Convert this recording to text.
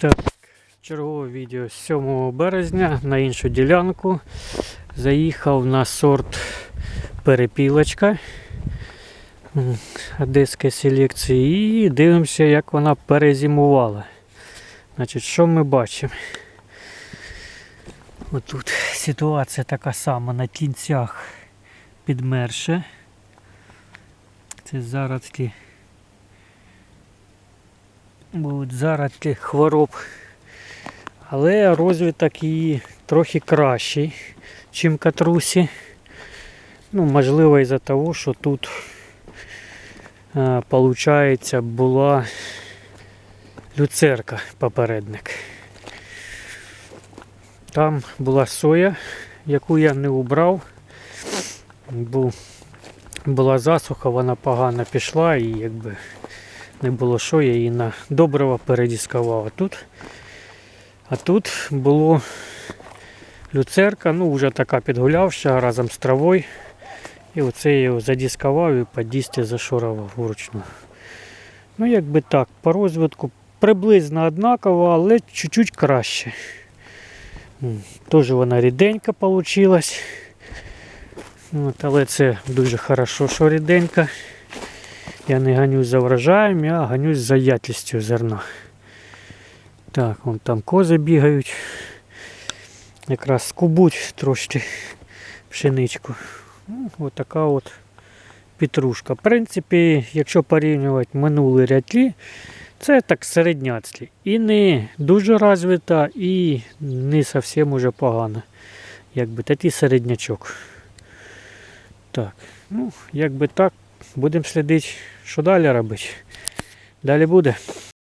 Так, чергове відео з 7 березня на іншу ділянку. Заїхав на сорт перепілочка одеської селекції і дивимося, як вона перезимувала. Значить, що ми бачимо? Отут ситуація така сама на кінцях підмерше. Це зародки будуть зародки хвороб. Але розвиток її трохи кращий, ніж катрусі. Ну, можливо, із-за того, що тут е, получається була люцерка попередник. Там була соя, яку я не убрав. Бу, була засуха, вона погано пішла і якби не було що, я її на добриво передіскував. А тут, а тут було люцерка, ну вже така підгулявша разом з травою. І оце я його задіскував і по дісті вручну. Ну, якби так, по розвитку приблизно однаково, але чуть-чуть краще. Теж вона ріденька вийшла. Але це дуже хорошо, що ріденька. Я не ганюсь за врожаєм, я ганюсь за якістю зерна. Так, вон там кози бігають. Якраз скубуть трошки пшеничку. Ну, така от петрушка. В принципі, якщо порівнювати минулі рядки, це так середняцькі. І не дуже розвита, і не зовсім уже погано. Якби такий середнячок. Так, ну, якби так, будемо слідити, що далі робити. Далі буде.